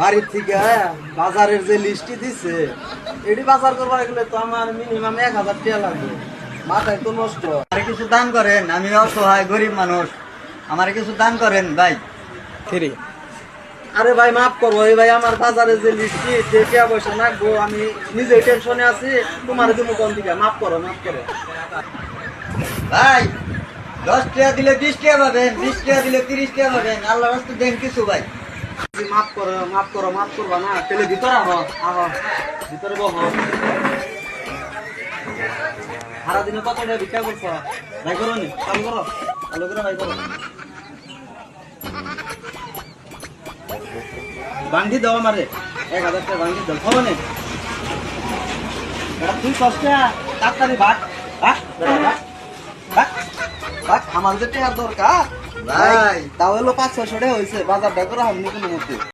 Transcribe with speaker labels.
Speaker 1: বাড়ির থেকে বাজারের যে লিস্টটি দিছে এটি বাজার করবার গেলে তো আমার মিনিমাম এক হাজার টাকা লাগবে। মাথায় তো নষ্ট।
Speaker 2: আমার কিছু দান করেন আমি অসহায় গরিব মানুষ। আমার কিছু দান করেন ভাই।
Speaker 1: আরে ভাই মাফ করব এই ভাই আমার বাজারে যে লিস্টটি যে টাকা পয়সা রাখব আমি নিজে টেনশনে আছি তোমার দিব কোন দিকে? মাফ করো মাফ করো।
Speaker 2: ভাই দশ টাকা দিলে বিশ টাকা পাবেন বিশ টাকা দিলে তিরিশ টাকা পাবেন। আল্লাহ রাস্তা দেন কিছু ভাই।
Speaker 1: মাফ করো মাফ করো মাফ করবা না? তাহলে ভিতরে আহ আহ বহ। ভিক্ষা করছ? ভাই করো নি কাম করো ভাই করো। বান্ধি দাও আমারে এক হাজার টাকা বান্ধি দাও খবর নেই এটা তুই কষ্টা তাড়াতাড়ি ভাগ ভাগ বেটা, ভাগ ভাগ আমার যে টাকার দরকার।
Speaker 2: ভাই।
Speaker 1: তাও হলো পাঁচ ছশো টাকা হয়েছে বাজারটা করে হামনি কোনো মতে।